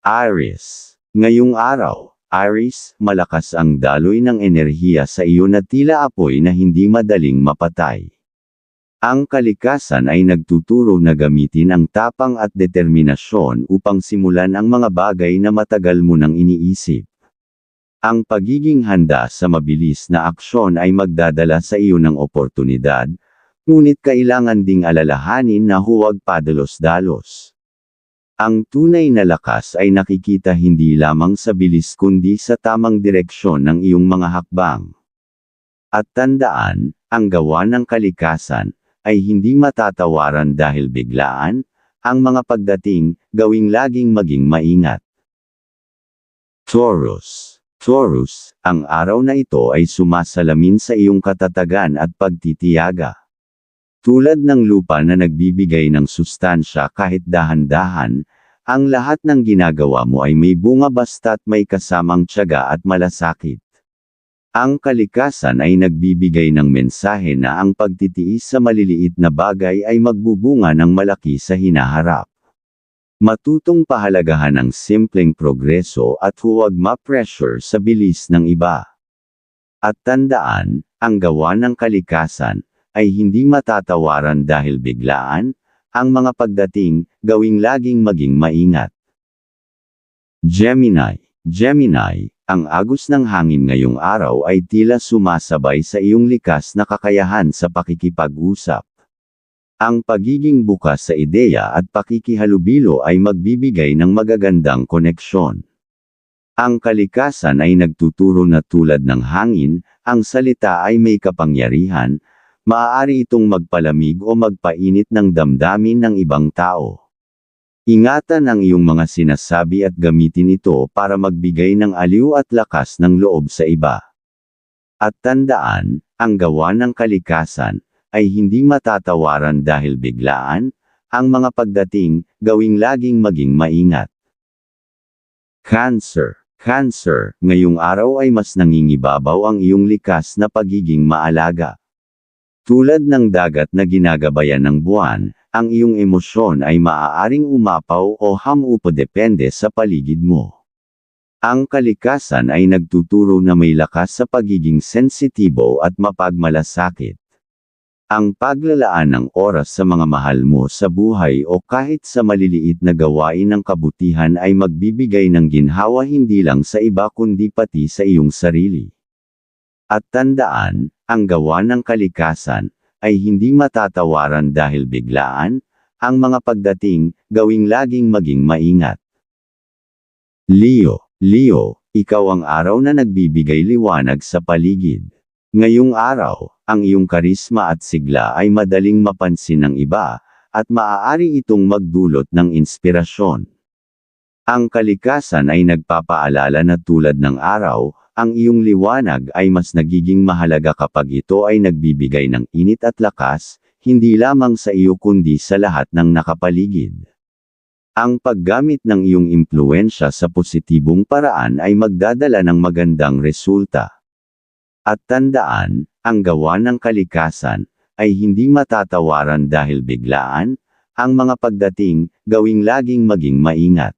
Aries. Ngayong araw, Aries, malakas ang daloy ng enerhiya sa iyo na tila apoy na hindi madaling mapatay. Ang kalikasan ay nagtuturo na gamitin ang tapang at determinasyon upang simulan ang mga bagay na matagal mo nang iniisip. Ang pagiging handa sa mabilis na aksyon ay magdadala sa iyo ng oportunidad, ngunit kailangan ding alalahanin na huwag padalos-dalos. Ang tunay na lakas ay nakikita hindi lamang sa bilis kundi sa tamang direksyon ng iyong mga hakbang. At tandaan, ang gawa ng kalikasan, ay hindi matatawaran dahil biglaan, ang mga pagdating, gawing laging maging maingat. Taurus. Taurus, ang araw na ito ay sumasalamin sa iyong katatagan at pagtitiyaga. Tulad ng lupa na nagbibigay ng sustansya kahit dahan-dahan, ang lahat ng ginagawa mo ay may bunga basta't may kasamang tiyaga at malasakit. Ang kalikasan ay nagbibigay ng mensahe na ang pagtitiis sa maliliit na bagay ay magbubunga ng malaki sa hinaharap. Matutong pahalagahan ang simpleng progreso at huwag ma-pressure sa bilis ng iba. At tandaan, ang gawa ng kalikasan, ay hindi matatawaran dahil biglaan, ang mga pagdating, gawing laging maging maingat. Gemini, Gemini, ang agos ng hangin ngayong araw ay tila sumasabay sa iyong likas na kakayahan sa pakikipag-usap. Ang pagiging bukas sa ideya at pakikihalubilo ay magbibigay ng magagandang koneksyon. Ang kalikasan ay nagtuturo na tulad ng hangin, ang salita ay may kapangyarihan, maaari itong magpalamig o magpainit ng damdamin ng ibang tao. Ingatan ang iyong mga sinasabi at gamitin ito para magbigay ng aliw at lakas ng loob sa iba. At tandaan, ang gawa ng kalikasan, ay hindi matatawaran dahil biglaan, ang mga pagdating, gawing laging maging maingat. Cancer Cancer, ngayong araw ay mas nangingibabaw ang iyong likas na pagiging maalaga. Tulad ng dagat na ginagabayan ng buwan, ang iyong emosyon ay maaaring umapaw o hamupo depende sa paligid mo. Ang kalikasan ay nagtuturo na may lakas sa pagiging sensitibo at mapagmalasakit. Ang paglalaan ng oras sa mga mahal mo sa buhay o kahit sa maliliit na gawain ng kabutihan ay magbibigay ng ginhawa hindi lang sa iba kundi pati sa iyong sarili. At tandaan, ang gawa ng kalikasan, ay hindi matatawaran dahil biglaan, ang mga pagdating, gawing laging maging maingat. Leo, Leo, ikaw ang araw na nagbibigay liwanag sa paligid. Ngayong araw, ang iyong karisma at sigla ay madaling mapansin ng iba, at maaari itong magdulot ng inspirasyon. Ang kalikasan ay nagpapaalala na tulad ng araw, ang iyong liwanag ay mas nagiging mahalaga kapag ito ay nagbibigay ng init at lakas, hindi lamang sa iyo kundi sa lahat ng nakapaligid. Ang paggamit ng iyong impluensya sa positibong paraan ay magdadala ng magandang resulta. At tandaan, ang gawa ng kalikasan, ay hindi matatawaran dahil biglaan, ang mga pagdating, gawing laging maging maingat.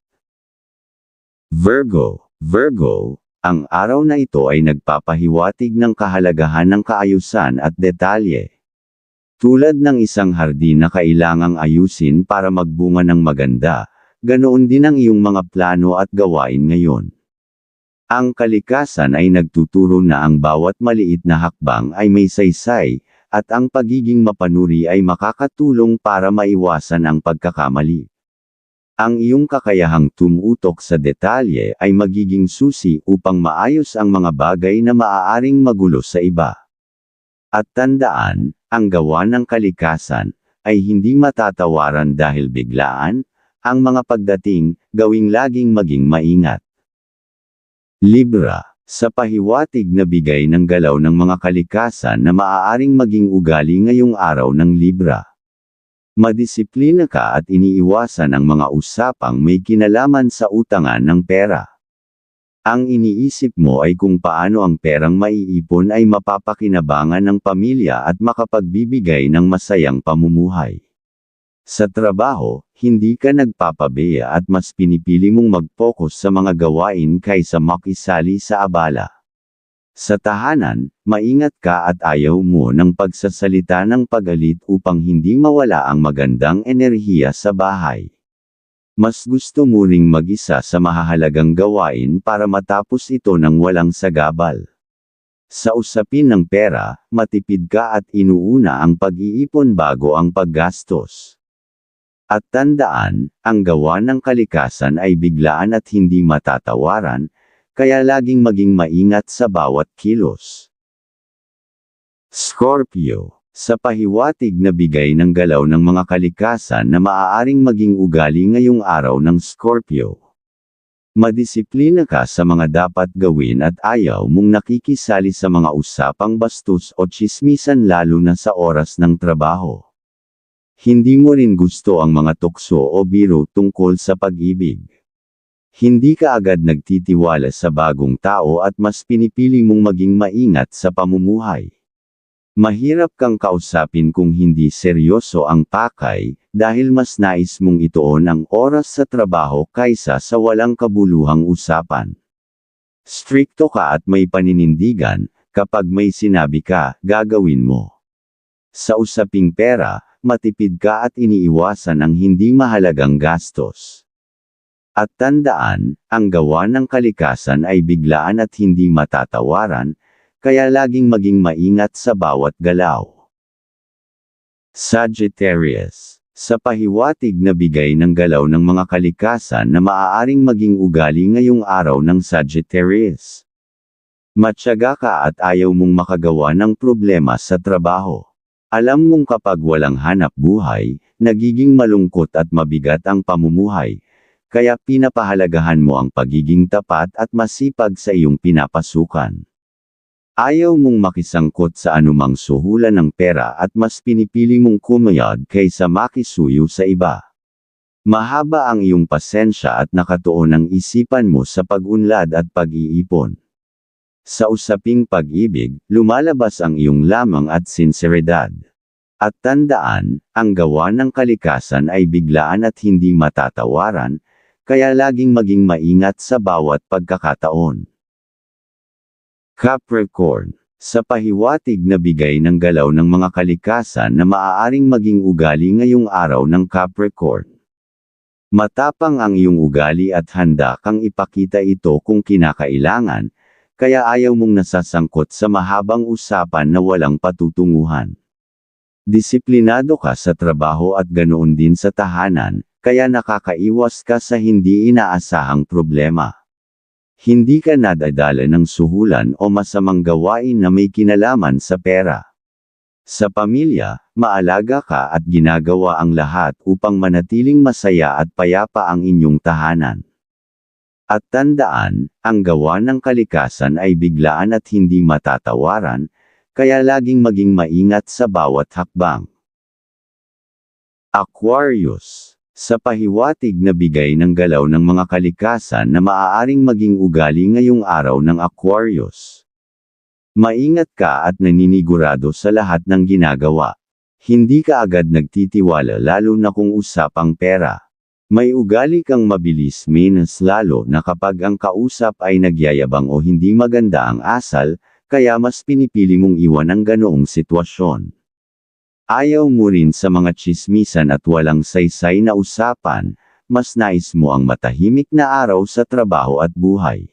Virgo, Virgo, ang araw na ito ay nagpapahiwatig ng kahalagahan ng kaayusan at detalye. Tulad ng isang hardin na kailangang ayusin para magbunga ng maganda, ganoon din ang iyong mga plano at gawain ngayon. Ang kalikasan ay nagtuturo na ang bawat maliit na hakbang ay may saysay, at ang pagiging mapanuri ay makakatulong para maiwasan ang pagkakamali. Ang iyong kakayahang tumutok sa detalye ay magiging susi upang maayos ang mga bagay na maaaring magulo sa iba. At tandaan, ang gawa ng kalikasan, ay hindi matatawaran dahil biglaan, ang mga pagdating, gawing laging maging maingat. Libra, sa pahiwatig na bigay ng galaw ng mga kalikasan na maaaring maging ugali ngayong araw ng Libra. Madisiplina ka at iniiwasan ang mga usapang may kinalaman sa utangan ng pera. Ang iniisip mo ay kung paano ang perang maiipon ay mapapakinabangan ng pamilya at makapagbibigay ng masayang pamumuhay. Sa trabaho, hindi ka nagpapabeya at mas pinipili mong mag-focus sa mga gawain kaysa makisali sa abala. Sa tahanan, maingat ka at ayaw mo ng pagsasalita ng pagalit upang hindi mawala ang magandang enerhiya sa bahay. Mas gusto mo ring mag-isa sa mahahalagang gawain para matapos ito ng walang sagabal. Sa usapin ng pera, matipid ka at inuuna ang pag-iipon bago ang paggastos. At tandaan, ang gawa ng kalikasan ay biglaan at hindi matatawaran, kaya laging maging maingat sa bawat kilos. Scorpio Sa pahiwatig na bigay ng galaw ng mga kalikasan na maaaring maging ugali ngayong araw ng Scorpio. Madisiplina ka sa mga dapat gawin at ayaw mong nakikisali sa mga usapang bastos o chismisan lalo na sa oras ng trabaho. Hindi mo rin gusto ang mga tukso o biro tungkol sa pag-ibig. Hindi ka agad nagtitiwala sa bagong tao at mas pinipili mong maging maingat sa pamumuhay. Mahirap kang kausapin kung hindi seryoso ang pakay, dahil mas nais mong ituon ang oras sa trabaho kaysa sa walang kabuluhang usapan. Strikto ka at may paninindigan, kapag may sinabi ka, gagawin mo. Sa usaping pera, matipid ka at iniiwasan ang hindi mahalagang gastos. At tandaan, ang gawa ng kalikasan ay biglaan at hindi matatawaran, kaya laging maging maingat sa bawat galaw. Sagittarius Sa pahiwatig na bigay ng galaw ng mga kalikasan na maaaring maging ugali ngayong araw ng Sagittarius. Matyaga ka at ayaw mong makagawa ng problema sa trabaho. Alam mong kapag walang hanap buhay, nagiging malungkot at mabigat ang pamumuhay, kaya pinapahalagahan mo ang pagiging tapat at masipag sa iyong pinapasukan. Ayaw mong makisangkot sa anumang suhulan ng pera at mas pinipili mong kumayag kaysa makisuyo sa iba. Mahaba ang iyong pasensya at nakatuon ang isipan mo sa pag-unlad at pag-iipon. Sa usaping pag-ibig, lumalabas ang iyong lamang at sinseridad. At tandaan, ang gawa ng kalikasan ay biglaan at hindi matatawaran, kaya laging maging maingat sa bawat pagkakataon. Capricorn. Sa pahiwatig na bigay ng galaw ng mga kalikasan na maaaring maging ugali ngayong araw ng Capricorn. Matapang ang iyong ugali at handa kang ipakita ito kung kinakailangan, kaya ayaw mong nasasangkot sa mahabang usapan na walang patutunguhan. Disiplinado ka sa trabaho at ganoon din sa tahanan, kaya nakakaiwas ka sa hindi inaasahang problema. Hindi ka nadadala ng suhulan o masamang gawain na may kinalaman sa pera. Sa pamilya, maalaga ka at ginagawa ang lahat upang manatiling masaya at payapa ang inyong tahanan. At tandaan, ang gawa ng kalikasan ay biglaan at hindi matatawaran, kaya laging maging maingat sa bawat hakbang. Aquarius sa pahiwatig na bigay ng galaw ng mga kalikasan na maaaring maging ugali ngayong araw ng Aquarius. Maingat ka at naninigurado sa lahat ng ginagawa. Hindi ka agad nagtitiwala lalo na kung usapang pera. May ugali kang mabilis menos lalo na kapag ang kausap ay nagyayabang o hindi maganda ang asal, kaya mas pinipili mong iwan ang ganoong sitwasyon. Ayaw mo rin sa mga chismisan at walang saysay na usapan, mas nais mo ang matahimik na araw sa trabaho at buhay.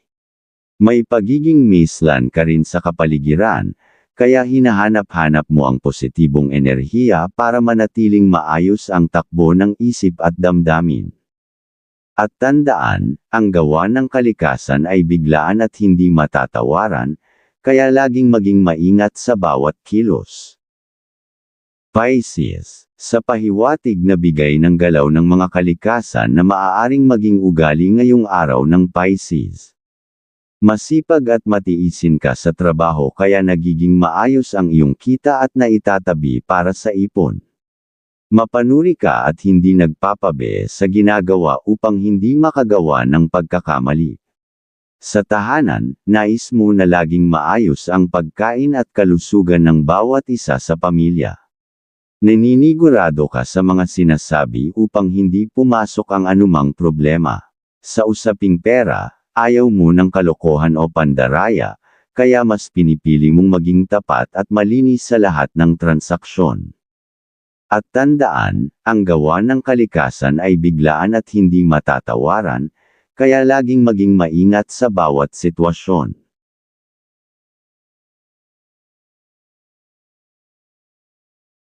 May pagiging mislan ka rin sa kapaligiran, kaya hinahanap-hanap mo ang positibong enerhiya para manatiling maayos ang takbo ng isip at damdamin. At tandaan, ang gawa ng kalikasan ay biglaan at hindi matatawaran, kaya laging maging maingat sa bawat kilos. Pisces, sa pahiwatig na bigay ng galaw ng mga kalikasan na maaaring maging ugali ngayong araw ng Pisces. Masipag at matiisin ka sa trabaho kaya nagiging maayos ang iyong kita at naitatabi para sa ipon. Mapanuri ka at hindi nagpapabe sa ginagawa upang hindi makagawa ng pagkakamali. Sa tahanan, nais mo na laging maayos ang pagkain at kalusugan ng bawat isa sa pamilya. Naninigurado ka sa mga sinasabi upang hindi pumasok ang anumang problema. Sa usaping pera, ayaw mo ng kalokohan o pandaraya, kaya mas pinipili mong maging tapat at malinis sa lahat ng transaksyon. At tandaan, ang gawa ng kalikasan ay biglaan at hindi matatawaran, kaya laging maging maingat sa bawat sitwasyon.